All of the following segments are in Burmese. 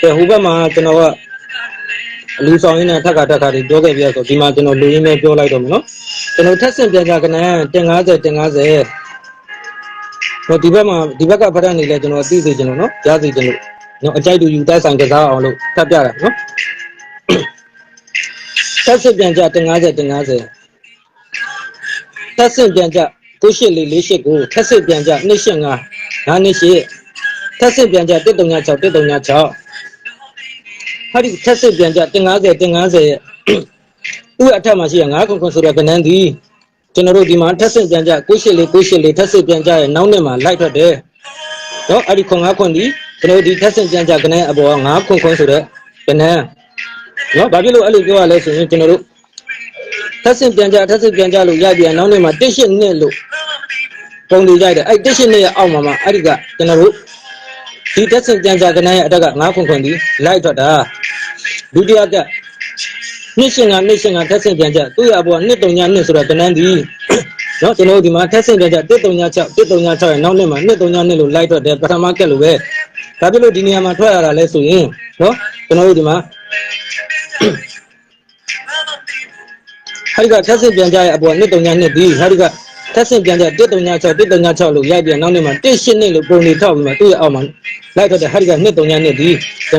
ကဲဟိုဘက်မှာကျွန်တော်ကအလူဆောင်ရင်းနဲ့ထက်ကထက်ကတွေပြောခဲ့ပြဆိုဒီမှာကျွန်တော်လူရင်းနဲ့ပြောလိုက်တော့မယ်နော်ကျွန်တော်ထက်ဆင့်ပြန်ကြကနန်းတင်90တင်90ဟိုဒီဘက်မှာဒီဘက်ကဖရက်နေလဲကျွန်တော်သိစေချင်လို့နော်ကြားစေချင်လို့နော်အကြိုက်တူယူတိုက်ဆိုင်ကစားအောင်လို့ထပ်ပြတာနော်ထက်ဆင့်ပြန်ကြတင်90တင်90ထက်ဆင့်ပြန်ကြ98လေး48ကိုထက်ဆင့်ပြန်ကြ285 928ထက်ဆင့်ပြန်ကြ136 136 ဟာဒီထက်စစ်ပြန်ကြတင်90တင်90ရဲ့ဥအထက်မှာရှိရ9ခုခုဆိုတော့ကနန်းဒီကျွန်တော်တို့ဒီမှာထက်စစ်ပြန်ကြ98လေး98လေးထက်စစ်ပြန်ကြရဲ့နောက်နှစ်မှာလိုက်ထွက်တယ်နော်အဲ့ဒီခွန်9ခွန်ဒီကျွန်တော်တို့ဒီထက်စစ်ပြန်ကြကနန်းအပေါ်က9ခွန်ခွန်ဆိုတော့ကနန်းနော်ဘာဖြစ်လို့အဲ့လိုပြောရလဲဆိုရင်ကျွန်တော်တို့ထက်စစ်ပြန်ကြထက်စစ်ပြန်ကြလို့ရပြန်နောက်နှစ်မှာ1ရှစ်နှစ်လို့ပုံတွေကြိုက်တယ်အဲ့1ရှစ်နှစ်ရဲ့အောက်မှာမှာအဲ့ဒီကကျွန်တော်တို့ဒီတက်စင်ကြံကြကနန်းရဲ့အတက်က9ခွန်ခွန်ဒီလိုက်ထွက်တာ ဒုတိယကနှစ်ရှင်ကနှစ်ရှင်ကတက်စင်ကြံကြသူ့ရဘောနှစ်တုံညာနှစ်ဆိုတော့ကနန်းဒီနော်ကျွန်တော်တို့ဒီမှာတက်စင်ကြံကြ1တုံညာ6 1တုံညာ6ရဲ့နောက်နှစ်မှာနှစ်တုံညာနှစ်လို့လိုက်ထွက်တယ်ပထမကက်လို့ပဲဒါဖြစ်လို့ဒီနေရာမှာထွက်ရတာလဲဆိုရင်နော်ကျွန်တော်တို့ဒီမှာဟာဒီကတက်စင်ပြန်ကြရဲ့အပေါ်နှစ်တုံညာနှစ်ဒီဟာဒီက တက်စင်ပြန်ကြ1တုံညာ6 1တုံညာ6လို့ရိုက်ပြန်နောက်နှစ်မှာ1ရှစ်နှစ်လို့ပုံနေထောက်ပြီးမှသူ့ရဲ့အောက်မှာလိုက်ထွက်တဲ့ဟာဒီကနှစ်တုံညာနှစ်ဒီ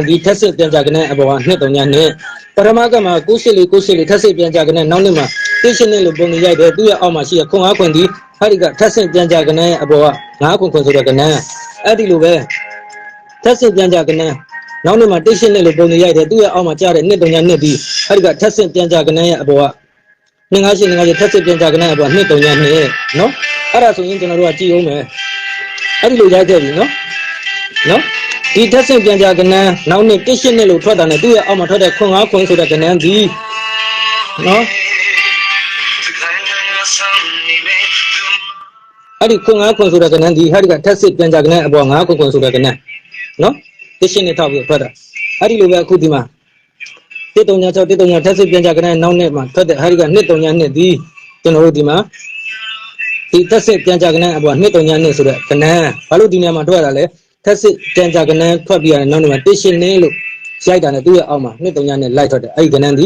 ဒီတက်စင်ပြန်ကြကနေအပေါ်ကနှစ်တုံညာနှစ်ပထမကမှာကိုရှိလေးကိုရှိလေးတက်စင်ပြန်ကြကနေနောက်နှစ်မှာ1ရှစ်နှစ်လို့ပုံနေရိုက်တယ်သူ့ရဲ့အောက်မှာရှိရခွန်အားခွန်ဒီဟာဒီကတက်စင်ပြန်ကြကနေအပေါ်က9ခွန်ခွန်ဆိုတဲ့ကနန်းအဲ့ဒီလိုပဲတက်စင်ပြန်ကြကနေနောက်နေ့မှာတိတ်ရှင်းနဲ့လို့ပုံနေရိုက်တယ်သူ့ရဲ့အောက်မှာကြားတဲ့နှစ်တုံညာနှစ်ဒီအဲ့ဒီကထက်ဆင့်ပြန်ကြကနေရဲ့အပေါ်က နှစ်ငါးရှင်းငါးရှင်းထက်ဆင့်ပြန်ကြကနေအပေါ်နှစ်တုံညာနှစ်နော်အဲ့ဒါဆိုရင်ကျွန်တော်တို့ကကြည့်အောင်မယ်အဲ့ဒီလိုရိုက်ခဲ့ပြီနော်နော်ဒီထက်ဆင့်ပြန်ကြကနေနောက်နေ့တိတ်ရှင်းနဲ့လို့ထွက်တာနဲ့သူ့ရဲ့အောက်မှာထွက်တဲ့ခွန်ငါးခွန်ဆိုတဲ့ကနန်းဒီနော်အဲ့ဒီခွန်ငါးခွန်ဆိုတဲ့ကနန်းဒီဟာဒီကထက်ဆင့်ပြန်ကြကနေအပေါ်ငါးခွန်ခွန်ဆိုတဲ့ကနန်းနော်တိတ်ရှင်းနဲ့ထောက်ပြီးထွက်တာအဲ့ဒီလိုပဲအခုဒီမှာ တစ်တုံညာ6တစ်တုံညာထက်စစ်ပြန်ကြကနဲ့နောက်နေ့မှာထွက်တဲ့ဟာဒီကနှစ်တုံညာနှစ်ဒီကျွန်တော်တို့ဒီမှာဒီတက်စစ်ပြန်ကြကနဲ့အပေါ်နှစ်တုံညာနှစ်ဆိုတဲ့ကနန်းဘာလို့ဒီနေရာမှာထွက်ရတာလဲထက်စစ်ပြန်ကြကနန်းထွက်ပြီးရတဲ့နောက်နေ့မှာတစ်ရှင်းနေလို့ရိုက်တာနဲ့သူ့ရဲ့အောက်မှာနှစ်တုံညာနှစ်လိုက်ထွက်တယ်အဲ့ဒီကနန်းဒီ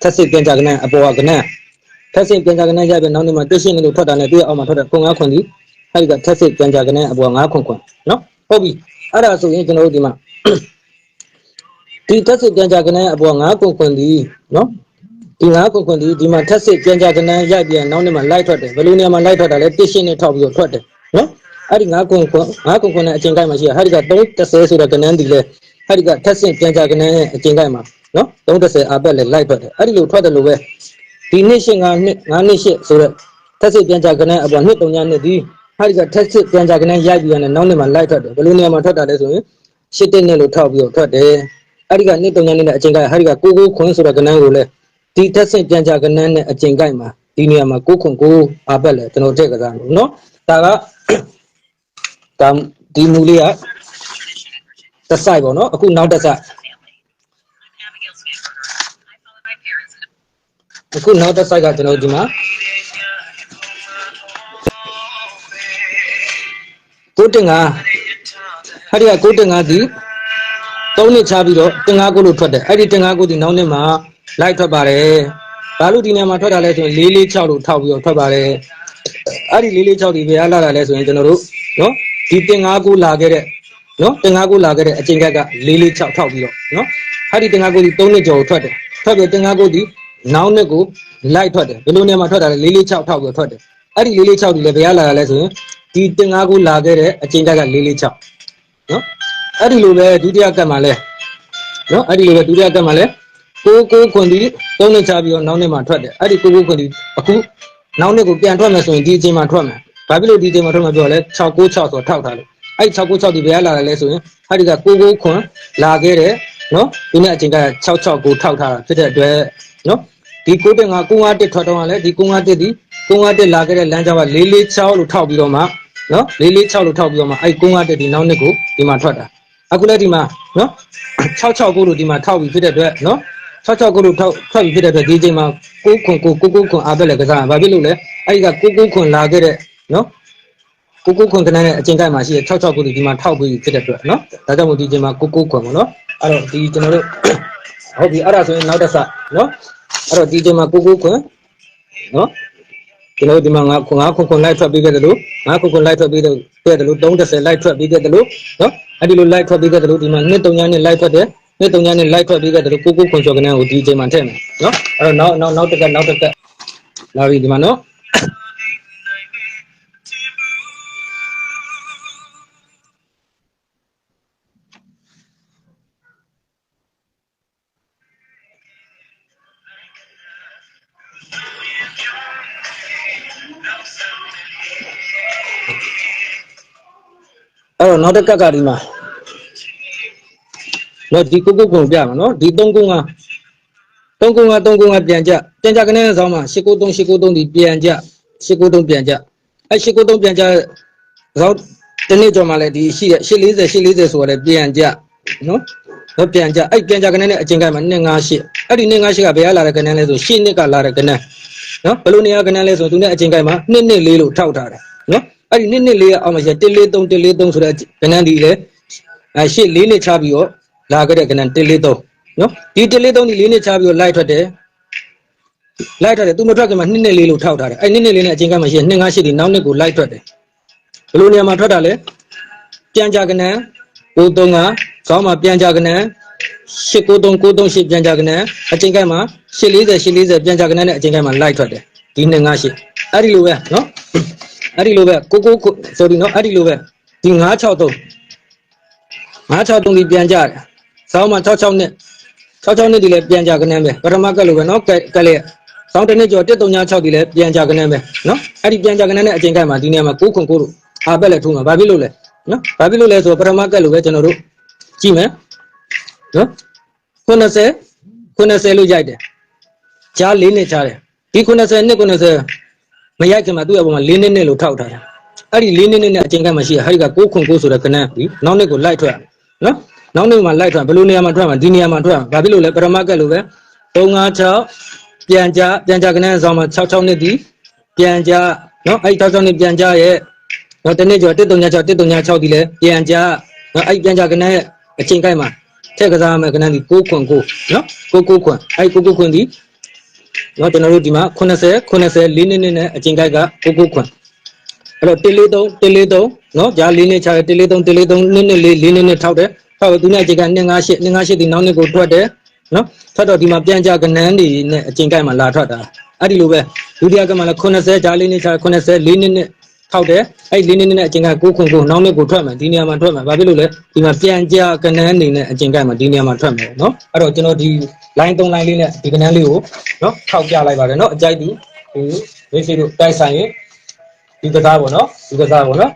ထက်စစ်ပြန်ကြကနန်းအပေါ်ကကနန်းထက်စစ်ပြန်ကြကနန်းရိုက်ပြီးနောက်နေ့မှာတစ်ရှင်းနေလို့ထွက်တာနဲ့သူ့ရဲ့အောက်မှာထွက်တဲ့ခွန်ငါးခွန်ဒီအဲ့ဒီကထက်စစ်ပြန်ကြကနန်းအပေါ်ငါးခွန်ခွန်နော်ဟုတ်ပြီအဲ့ဒါဆိုရင်ကျွန်တော်တို့ဒီမှာ ဒီတက်စစ်ပြန်ကြကနန်းအပေါ်9ကွန်ကွန်ဒီနော်ဒီ9ကွန်ကွန်ဒီဒီမှာတက်စစ်ပြန်ကြကနန်းရိုက်ပြန်နောက်နေ့မှာလိုက်ထွက်တယ်ဘယ်လိုနေရာမှာလိုက်ထွက်တာလဲတစ်ရှင်းနဲ့ထောက်ပြီးတော့ထွက်တယ်နော်အဲ့ဒီ9ကွန်ကွန်9ကွန်ကွန်နဲ့အချိန်ကိုက်မှာရှိရဟာဒီက330ဆိုတဲ့ကနန်းဒီလဲဟာဒီကတက်စစ်ပြန်ကြကနန်းရဲ့အချိန်ကိုက်မှာနော်330အပက်လဲလိုက်ထွက်တယ်အဲ့ဒီလိုထွက်တယ်လို့ပဲဒီနှစ်ရှင်း9နှစ်9နှစ်ရှင်းဆိုတော့တက်စစ်ပြန်ကြကနန်းအပေါ်နှစ်တုံညာနှစ်ဒီဟာဒီကတက်စစ်ပြန်ကြကနန်းရိုက်ပြီးရတယ်နောက်နေ့မှာလိုက်ထွက်တယ်ဘယ်လိုနေရာမှာထွက်တာလဲဆိုရင်ရှစ်တက်နဲ့လို့ထောက်ပြီးတော့ထွက်တယ် အဲ့ဒီကနှစ်တုံညာနှစ်နဲ့အချိန်ကိုက်ဟာဒီကကိုကိုခွန်းဆိုတဲ့ကနန်းကိုလဲဒီတက်စစ်ပြန်ကြကနန်းနဲ့အချိန်ကိုက်မှာဒီနေရာမှာကိုခွန်ကိုအပက်လဲကျွန်တော်ထည့်ကစားလို့နော်ဒါကဒါဒီမူလေးကတစ်ဆိုင်ပေါ့နော်အခုနောက်တစ်ဆိုင်အခုနောက်တစ်ဆိုင်ကကျွန်တော်ဒီမှာကိုတင်ကဟာဒီကကိုတင်ကဒီ သုံးနှစ်ချပြီးတော့တင်ကားကိုလို့ထွက်တယ်အဲ့ဒီတင်ကားကိုဒီနောက်နှစ်မှာလိုက်ထွက်ပါတယ်ဘာလို့ဒီနေရာမှာထွက်တာလဲဆိုရင်446လို့ထောက်ပြီးတော့ထွက်ပါတယ်အဲ့ဒီ446ဒီဘယ်အလာတာလဲဆိုရင်ကျွန်တော်တို့နော်ဒီတင်ကားကိုလာခဲ့တဲ့နော်တင်ကားကိုလာခဲ့တဲ့အချိန်က446ထောက်ပြီးတော့နော်အဲ့ဒီတင်ကားကိုဒီ3နှစ်ကျော်ထွက်တယ်ထွက်ပြီးတင်ကားကိုဒီနောက်နှစ်ကိုလိုက်ထွက်တယ်ဘယ်လိုနေရာမှာထွက်တာလဲ446ထောက်ပြီးတော့ထွက်တယ်အဲ့ဒီ446ဒီလည်းဘယ်အလာတာလဲဆိုရင်ဒီတင်ကားကိုလာခဲ့တဲ့အချိန်က446နော် အဲ့ဒီလိုပဲဒုတိယကတ်မှာလဲနော်အဲ့ဒီလိုပဲဒုတိယကတ်မှာလဲကိုကိုခွန်ဒီသုံးနှစ်ချပြီးတော့နောက်နှစ်မှာထွက်တယ်အဲ့ဒီကိုကိုခွန်ဒီအခုနောက်နှစ်ကိုပြန်ထွက်မယ်ဆိုရင်ဒီအချိန်မှာထွက်မယ်ဘာဖြစ်လို့ဒီအချိန်မှာထွက်မှာပြောလဲ696ဆိုတော့ထောက်ထားလို့အဲ့ဒီ696ဒီဘယ်ကလာတယ်လဲဆိုရင်အဲ့ဒီကကိုကိုခွန်လာခဲ့တယ်နော်ဒီနေ့အချိန်က66ကိုထောက်ထားတာဖြစ်တဲ့အတွက်နော်ဒီကိုတင်က951ထွက်တော့ကလည်းဒီ951ဒီ951လာခဲ့တဲ့လမ်းကြောင်းက446လို့ထောက်ပြီးတော့မှနော်446လို့ထောက်ပြီးတော့မှအဲ့951ဒီနောက်နှစ်ကိုဒီမှာထွက်တာ အခုလည်းဒီမှာနော်66ကိုလို့ဒီမှာထောက်ပြီးဖြစ်တဲ့အတွက်နော်66ကိုလို့ထောက်ထွက်ပြီးဖြစ်တဲ့အတွက်ဒီချိန်မှာ6ခွန်ကို6 6ခွန်အားပဲလေကစားဘာဖြစ်လို့လဲအဲ့ဒီက6 6ခွန်လာခဲ့တဲ့နော်ကိုကိုခွန်ကနန်းရဲ့အကျင့်ကိုက်မှာရှိတဲ့66ခုဒီဒီမှာထောက်ပြီးဖြစ်တဲ့အတွက်နော်ဒါကြောင့်မို့ဒီချိန်မှာကိုကိုခွန်ပေါ့နော်အဲ့တော့ဒီကျွန်တော်တို့ဟုတ်ပြီအဲ့ဒါဆိုရင်နောက်တစ်ဆနော်အဲ့တော့ဒီချိန်မှာကိုကိုခွန်နော်ကျွန်တော်တို့ဒီမှာငါခွန်ငါခွန်ခွန်လိုက်ထွက်ပြီးခဲ့တယ်လို့ငါခွန်ခွန်လိုက်ထွက်ပြီးခဲ့တယ်လို့30လိုက်ထွက်ပြီးခဲ့တယ်လို့နော် အဲ့ဒီလိုလိုက်ထွက်ပြီးခဲ့တယ်လို့ဒီမှာ2 3ညနဲ့လိုက်ထွက်တယ်2 3ညနဲ့လိုက်ထွက်ပြီးခဲ့တယ်လို့ကိုကိုခွန်ချော်ကနန်းကိုဒီချိန်မှာထည့်မယ်နော်အဲ့တော့နောက်နောက်နောက်တစ်ကနောက်တစ်ကလာပြီဒီမှာနော်အဲ့တော့နောက်တစ်ကက်ကဒီမှာ နော်ဒီကုတ်ကုတ်ကုံပြမှာနော်ဒီ3ကုန်းက3ကုန်းက3ကုန်းကပြန်ကြပြန်ကြကနေဆောင်းမှာ893 893ဒီပြန်ကြ893ပြန်ကြအဲ့893ပြန်ကြဇောက်တနေ့ကျော်မှလည်းဒီရှိတဲ့840 840ဆိုရယ်ပြန်ကြနော်တော့ပြန်ကြအဲ့ပြန်ကြကနေနဲ့အချင်းကိုင်းမှာ258အဲ့ဒီ258ကဘယ်ကလာတဲ့ကနေလဲဆို8နှစ်ကလာတဲ့ကနေနော်ဘယ်လိုနေရာကနေလဲဆိုသူနဲ့အချင်းကိုင်းမှာ2နှစ်လေးလို့ထောက်ထားတယ်နော်အဲ့ဒီ2နှစ်လေးကအောက်မှာရှိ143 143ဆိုတဲ့ကနန်းဒီလေအဲရှစ်လေးနှစ်ချပြီးတော့ လာခဲ့တဲ့ကနန်း143နော်ဒီ143ဒီလေးနှစ်ချပြီးတော့လိုက်ထွက်တယ်လိုက်ထွက်တယ်သူမထွက်ခင်မှာ2နှစ်လေးလို့ထောက်ထားတယ်အဲ့2နှစ်လေးနဲ့အချင်းကမှရှိ258ဒီနောက်နှစ်ကိုလိုက်ထွက်တယ်ဘယ်လိုနေရာမှာထွက်တာလဲပြန်ကြကနန်း93ကခေါင်းမှာပြန်ကြကနန်း893 938ပြန်ကြကနန်းအချင်းကမှ840 840ပြန်ကြကနန်းနဲ့အချင်းကမှလိုက်ထွက်တယ်ဒီ258အဲ့ဒီလိုပဲနော်အဲ့ဒီလိုပဲကိုကို sorry နော်အဲ့ဒီလိုပဲဒီ963 963ဒီပြန်ကြတယ် စောင်းမှာ66နှစ်66နှစ်ဒီလည်းပြန်ကြကနေပဲပထမကက်လိုပဲနော်ကက်ကက်လေးစောင်းတစ်နှစ်ကျော်136ဒီလည်းပြန်ကြကနေပဲနော်အဲ့ဒီပြန်ကြကနေတဲ့အချိန်ကမှဒီနေရာမှာ6ခွန်6တို့အာပက်လည်းထုံးမှာဘာဖြစ်လို့လဲနော်ဘာဖြစ်လို့လဲဆိုတော့ပထမကက်လိုပဲကျွန်တော်တို့ကြည့်မယ်နော်90 90လို့ရိုက်တယ်ကြား၄နှစ်ကြားတယ်ဒီ90နှစ်90မရိုက်ခင်မှာသူ့အပေါ်မှာ၄နှစ်နဲ့လို့ထောက်ထားတယ်အဲ့ဒီ၄နှစ်နဲ့အချိန်ကမှရှိရဟာဒီက6ခွန်6ဆိုတဲ့ကနန်းပြီးနောက်နှစ်ကိုလိုက်ထွက်နော် နောက်နှစ်မှာလိုက်ထွက်ဘယ်လိုနေရာမှာထွက်မှာဒီနေရာမှာထွက်ဘာဖြစ်လို့လဲပရမကက်လိုပဲ356ပြန်ကြပြန်ကြကနန်းဆောင်မှာ66နှစ်ဒီပြန်ကြနော်အဲ့ဒီ66နှစ်ပြန်ကြရဲ့နော်တနေ့ကျော်136 136ဒီလဲပြန်ကြနော်အဲ့ဒီပြန်ကြကနန်းရဲ့အချိန်ကိုက်မှာထက်ကစားမယ်ကနန်းဒီ6ခွန်6နော်6 6ခွန်အဲ့ဒီ6 6ခွန်ဒီနော်ကျွန်တော်တို့ဒီမှာ80 80လေးနှစ်နှစ်နဲ့အချိန်ကိုက်က6 6ခွန်အဲ့တော့143 143နော်ဂျာလေးနှစ်ချတယ်143 143နှစ်နှစ်လေးလေးနှစ်နှစ်ထောက်တယ် ထောက်သူနဲ့အချိန်က258 258ဒီနောက်နှစ်ကိုထွက်တယ်နော်ထွက်တော့ဒီမှာပြန်ကြကနန်းတွေနဲ့အချိန်ကိုက်မှာလာထွက်တာအဲ့ဒီလိုပဲဒုတိယကမှလည်း80ဂျာလေးနှစ်ချ80လေးနှစ်နှစ်ထောက်တယ်အဲ့လေးနှစ်နှစ်နဲ့အချိန်က6ခွန်6နောက်နှစ်ကိုထွက်မယ်ဒီနေရာမှာထွက်မယ်ဘာဖြစ်လို့လဲဒီမှာပြန်ကြကနန်းနေနဲ့အချိန်ကိုက်မှာဒီနေရာမှာထွက်မယ်နော်အဲ့တော့ကျွန်တော်ဒီ line 3 line လေးနဲ့ဒီကနန်းလေးကိုနော်ထောက်ပြလိုက်ပါတယ်နော်အကြိုက်ဒီဒီမိတ်ဆွေတို့တိုက်ဆိုင်ရင်ဒီကစားပေါ့နော်ဒီကစားပေါ့နော်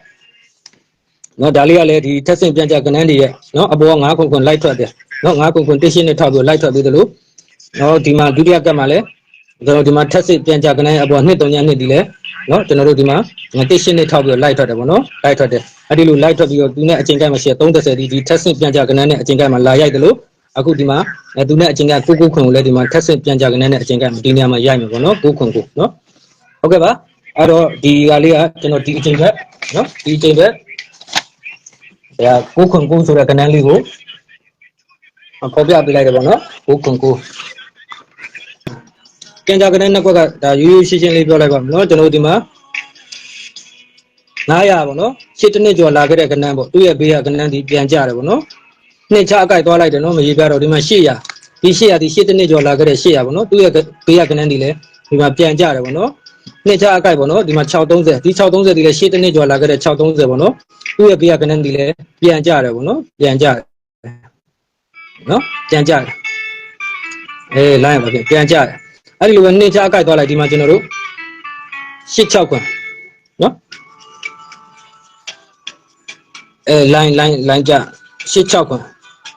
နော်ဒါလေးကလည်းဒီထက်ဆင့်ပြန်ကြကနန်းတွေရဲ့နော်အပေါ်က9ခွန်ခွန်လိုက်ထွက်တယ်နော်9ခွန်ခွန်တစ်ရှင်းနဲ့ထောက်ပြီးလိုက်ထွက်ပြီးသလိုနော်ဒီမှာဒုတိယကတ်မှာလည်းကျွန်တော်ဒီမှာထက်ဆင့်ပြန်ကြကနန်းအပေါ်2 3ညနှစ်ဒီလဲနော်ကျွန်တော်တို့ဒီမှာတစ်ရှင်းနဲ့ထောက်ပြီးလိုက်ထွက်တယ်ပေါ့နော်လိုက်ထွက်တယ်အဲ့ဒီလိုလိုက်ထွက်ပြီးတော့သူနဲ့အချိန်ကိုက်မှာရှိ30ဒီဒီထက်ဆင့်ပြန်ကြကနန်းနဲ့အချိန်ကိုက်မှာလာရိုက်တယ်လို့အခုဒီမှာအဲသူနဲ့အချိန်ကကိုကိုခွန်ကိုလည်းဒီမှာထက်ဆင့်ပြန်ကြကနန်းနဲ့အချိန်ကဒီနေရာမှာရိုက်မယ်ပေါ့နော်ကိုခွန်ကိုနော်ဟုတ်ကဲ့ပါအဲ့တော့ဒီကလေးကကျွန်တော်ဒီအချိန်ကနော်ဒီအချိန်က ဒါကိုခွန်ကိုဆိုတဲ့ကနန်းလေးကိုဖော်ပြပေးလိုက်တယ်ပေါ့နော်ကိုခွန်ကိုပြန်ကြကနန်းနှစ်ခွက်ကဒါရိုးရိုးရှင်းရှင်းလေးပြောလိုက်ပါမယ်နော်ကျွန်တော်ဒီမှာ900ပေါ့နော်ရှစ်တနစ်ကျော်လာခဲ့တဲ့ကနန်းပေါ့သူ့ရဲ့ဘေးကကနန်းဒီပြန်ကြတယ်ပေါ့နော်နှစ်ချအကိုက်သွားလိုက်တယ်နော်မရေးပြတော့ဒီမှာ800ဒီ800ဒီ8တနစ်ကျော်လာခဲ့တဲ့800ပေါ့နော်သူ့ရဲ့ဘေးကကနန်းဒီလည်းဒီမှာပြန်ကြတယ်ပေါ့နော် နှစ်ချအကိုက်ပေါ့နော်ဒီမှာ630ဒီ630ဒီလည်း8တနစ်ကျော်လာခဲ့တဲ့630ပေါ့နော်သူ့ရဲ့ဘေးကကနန်းဒီလည်းပြန်ကြတယ်ပေါ့နော်ပြန်ကြတယ်နော်ပြန်ကြတယ်အေးလိုင်းပါပြန်ကြတယ်အဲ့ဒီလိုပဲနှစ်ချအကိုက်သွားလိုက်ဒီမှာကျွန်တော်တို့86ခွန်းနော်အဲ line line line ကြ86ခွန်း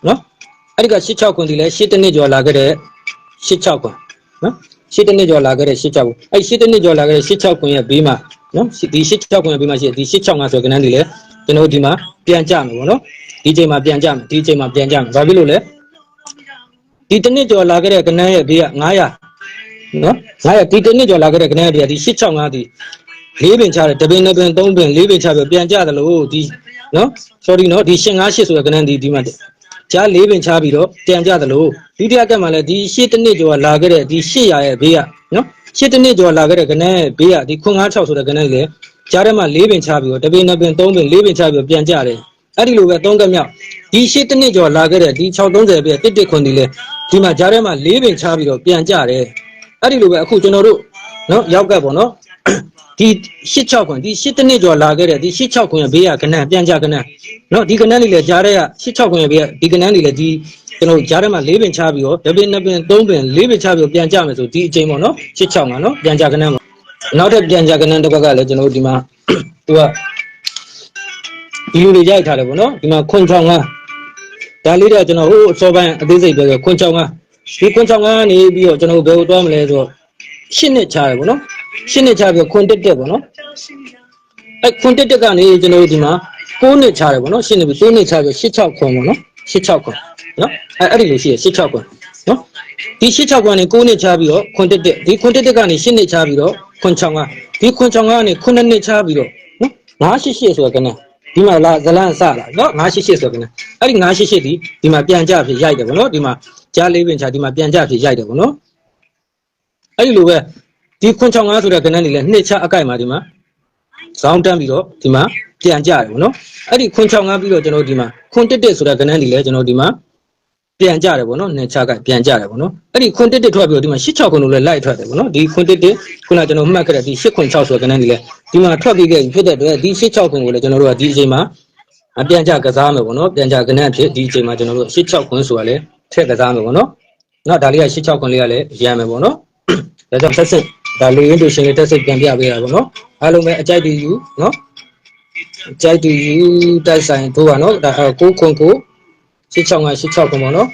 နော်အဲ့ဒီက86ခွန်းဒီလဲ8တနစ်ကျော်လာခဲ့တဲ့86ခွန်းနော် 8တနစ်ကျော်လာခဲ့တဲ့86ခွန်းအဲ့8တနစ်ကျော်လာခဲ့တဲ့86ခွန်းရဲ့ဘေးမှာနော်ဒီ86ခွန်းရဲ့ဘေးမှာရှိတဲ့ဒီ86ဆိုကနန်းဒီလဲကျွန်တော်ဒီမှာပြန်ကြမယ်ပေါ့နော်ဒီချိန်မှာပြန်ကြမယ်ဒီချိန်မှာပြန်ကြမယ်ဘာဖြစ်လို့လဲဒီတနစ်ကျော်လာခဲ့တဲ့ကနန်းရဲ့ဘေးက900နော်900ဒီတနစ်ကျော်လာခဲ့တဲ့ကနန်းရဲ့ဘေးကဒီ865ဒီလေးပင်ချတယ်တပင်နှစ်ပင်သုံးပင်လေးပင်ချပြီးပြန်ကြတယ်လို့ဒီနော် sorry နော်ဒီရှင်58ဆိုတဲ့ကဏ္ဍဒီဒီမှာ ကြားလေးပင်ချပြီးတော့ပြန်ကြတယ်လို့ဒုတိယကက်မှာလည်းဒီရှေ့တစ်နှစ်ကျော်လာခဲ့တဲ့ဒီ800ရဲ့ဘေးကနော်ရှေ့တစ်နှစ်ကျော်လာခဲ့တဲ့ကဏ္ဍရဲ့ဘေးကဒီ956ဆိုတဲ့ကဏ္ဍလေကြားထဲမှာလေးပင်ချပြီးတော့တပင်နှစ်ပင်သုံးပင်လေးပင်ချပြီးတော့ပြန်ကြတယ်အဲ့ဒီလိုပဲသုံးကက်မြောက်ဒီရှေ့တစ်နှစ်ကျော်လာခဲ့တဲ့ဒီ630ပြည့်တစ်တစ်ခွန်ဒီလေဒီမှာကြားထဲမှာလေးပင်ချပြီးတော့ပြန်ကြတယ်အဲ့ဒီလိုပဲအခုကျွန်တော်တို့နော်ရောက်ကက်ပေါ့နော် ဒီ86ခွန်ဒီ8တနစ်ကျော်လာခဲ့တဲ့ဒီ86ခွန်ရဲ့ဘေးကကနန်းပြန်ကြကနန်းเนาะဒီကနန်းလေးလည်းကြားတဲ့က86ခွန်ရဲ့ဘေးကဒီကနန်းလေးလည်းဒီကျွန်တော်ကြားထဲမှာ၄ပင်ချပြီးတော့တပင်နှစ်ပင်သုံးပင်၄ပင်ချပြီးတော့ပြန်ကြမယ်ဆိုဒီအချိန်ပေါ့နော်86ကနော်ပြန်ကြကနန်းပေါ့နောက်ထပ်ပြန်ကြကနန်းတစ်ပတ်ကလည်းကျွန်တော်တို့ဒီမှာသူကဒီလူတွေရိုက်ထားတယ်ပေါ့နော်ဒီမှာခွန်ချောင်းကဒါလေးတော့ကျွန်တော်ဟိုအစောပိုင်းအသေးစိတ်ပြောခွန်ချောင်းကဒီခွန်ချောင်းကနေပြီးတော့ကျွန်တော်ဘယ်ကိုသွားမလဲဆိုတော့ရှစ်နှစ်ချတယ်ပေါ့နော် ရှင်းနေချပြီးခွန်တက်တက်ပေါ့နော်အဲခွန်တက်တက်ကနေကျွန်တော်တို့ဒီမှာ6နှစ်ချတယ်ပေါ့နော်ရှင်းနေပြီ3နှစ်ချပြီး86ခွန်ပေါ့နော်86ခွန်နော်အဲအဲ့ဒီလိုရှိရ86ခွန်နော်ဒီ86ခွန်ကနေ6နှစ်ချပြီးတော့ခွန်တက်တက်ဒီခွန်တက်တက်ကနေရှင်းနေချပြီးတော့ခွန်ချောင်းကဒီခွန်ချောင်းကနေ9နှစ်ချပြီးတော့နော်988ဆိုတဲ့ကနေ့ဒီမှာလာဇလန်စလာနော်988ဆိုတဲ့ကနေ့အဲ့ဒီ988ဒီဒီမှာပြန်ကြဖြစ်ရိုက်တယ်ပေါ့နော်ဒီမှာကြားလေးပင်ချဒီမှာပြန်ကြဖြစ်ရိုက်တယ်ပေါ့နော်အဲ့ဒီလိုပဲ ဒီခွန်ချောင်းငါဆိုတဲ့ကဏ္ဍနေလဲနှစ်ချအကိုက်မှာဒီမှာဇောင်းတန်းပြီးတော့ဒီမှာပြန်ကြတယ်ဗောနော်အဲ့ဒီခွန်ချောင်းငါပြီးတော့ကျွန်တော်ဒီမှာခွန်တက်တက်ဆိုတဲ့ကဏ္ဍနေလဲကျွန်တော်ဒီမှာပြန်ကြတယ်ဗောနော်နှစ်ချအကိုက်ပြန်ကြတယ်ဗောနော်အဲ့ဒီခွန်တက်တက်ထွက်ပြီးတော့ဒီမှာ86ခွန်လို့လဲလိုက်ထွက်တယ်ဗောနော်ဒီခွန်တက်တက်ခုနကကျွန်တော်မှတ်ခဲ့တဲ့ဒီ8ခွန်6ဆိုတဲ့ကဏ္ဍနေလဲဒီမှာထွက်ပြီးခဲ့ပြီဖြစ်တဲ့အတွက်ဒီ86ခွန်ကိုလဲကျွန်တော်တို့ကဒီအချိန်မှာအပြန်ကြကစားမယ်ဗောနော်ပြန်ကြကဏ္ဍဖြစ်ဒီအချိန်မှာကျွန်တော်တို့86ခွန်ဆိုတာလဲထည့်ကစားမယ်ဗောနော်နော်ဒါလေးက86ခွန်လေးကလည်းရမ်းမယ်ဗောနော်ဒါကြောင့်ဆက်စစ် ဒါလူရင်းတို့ရှင်လေးတက်စိတ်ပြန်ပြပေးတာပေါ့နော်အားလုံးပဲအကြိုက်တူယူနော်အကြိုက်တူယူတိုက်ဆိုင်တို့ပါနော်ဒါ6ခွန်ကို86ငါ86ခွန်ပေါ့နော်